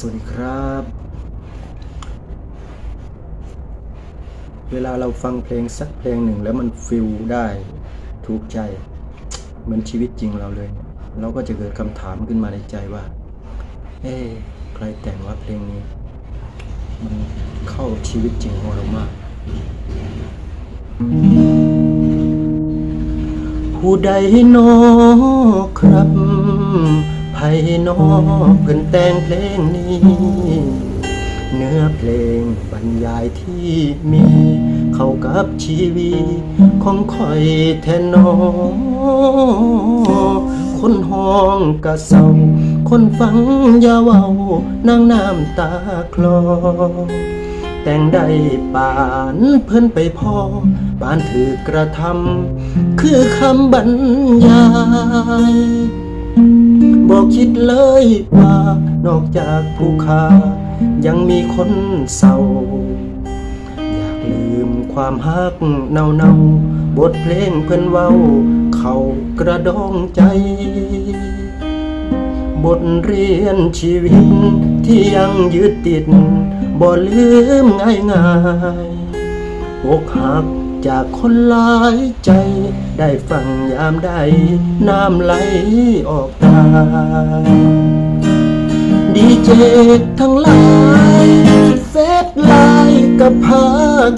สวัสดีครับ เวลาเราฟังเพลงสักเพลงหนึ่งแล้วมันฟิลได้ถูกใจ เหมือนชีวิตจริงเราเลย เราก็จะเกิดคำถามขึ้นมาในใจว่า เอ๊ะใครแต่งว่าเพลงนี้ มันเข้าชีวิตจริงของเรามาก ผู้ใดนอครับ ไผนอเพิ่นแต่งเพลงนี้ เนื้อเพลงบรรยายที่มี เข้ากับชีวิตของคอยแทนนอคนห้องกะเศร้าคนฟังยาเว้านางน้ำตาคลอ แต่งได้ปานเพิ่นไปพอปานถือกระทำคือคำบรรยาย บอกคิดเลยว่า นอกจากผู้ค้ายังมีคนเศร้า อยากลืมความฮักเนาเนาบทเพลงเพิ่นเว้า เขากระดองใจ บทเรียนชีวิตที่ยังยึดติดบ่ลืมง่ายง่ายอกหัก จากคนหลายใจ ได้ฟังยามใด น้ำไหลออกตาดีเจทั้งหลายเฟซไลน์กับพา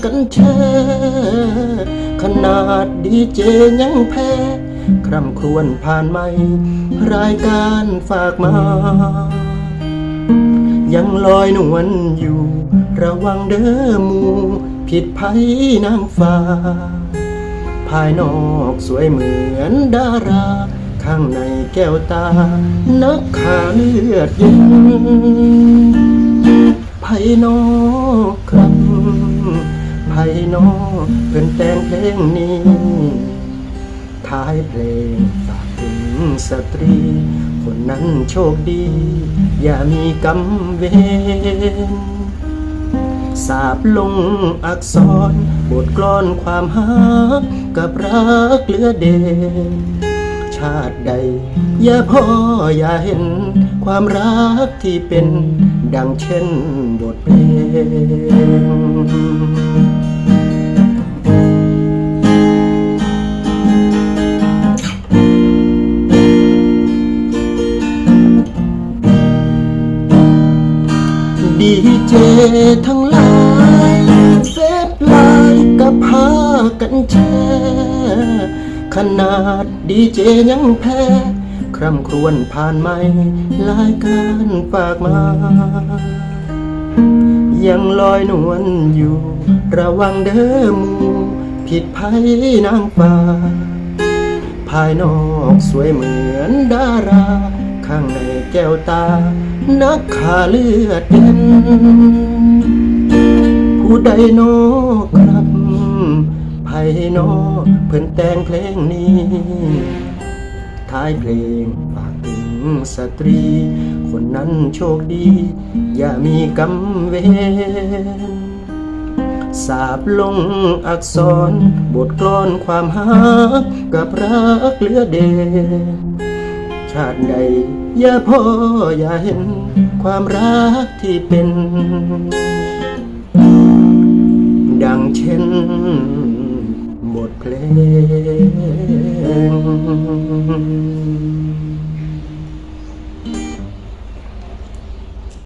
กันแชร์ขนาดดีเจยังแพ้คร่ำครวญผ่านไม่รายการฝากมา ยังลอยนวลอยู่ ระวังเด้อมู ผิดภัยนางฟ้า ภายนอกสวยเหมือนดารา ข้างในแก้วตา นักขาเลือดเย็นภายนอกครับภายนอกเพื่อนแต่งเพลงนี้ ท้ายเพลงฝากถึงสตรี คนนั้นโชคดี อย่ามีกรรมเวร สาบลงอักษร บทกลอนความฮักกับรักเหลือเด่นชาติใด อย่าพ่ออย่าเห็น ความรักที่เป็นดังเช่นบทเพลง ดีเจทั้งหลายเฟซไลน์กับพากันแชร์ขนาดดีเจยังแพ้คร่ำครวญผ่านไม่รายการฝากมา ยังลอยนวลอยู่ ระวังเด้อมู ผิดภัยนางฟ้า ภายนอกสวยเหมือนดารา ข้างในแก้วตา นักขาเลือดเย็นผู้ใดนอครับไผนอเพิ่นแต่งเพลงนี้ท้ายเพลงฝากถึงสตรี คนนั้นโชคดี อย่ามีกรรมเวรสาบลงอักษร บทกลอนความฮักกับรักเหลือเด่น ชาติใดอย่าพ่ออย่าเห็นความรักที่เป็น ดังเช่น บทเพลง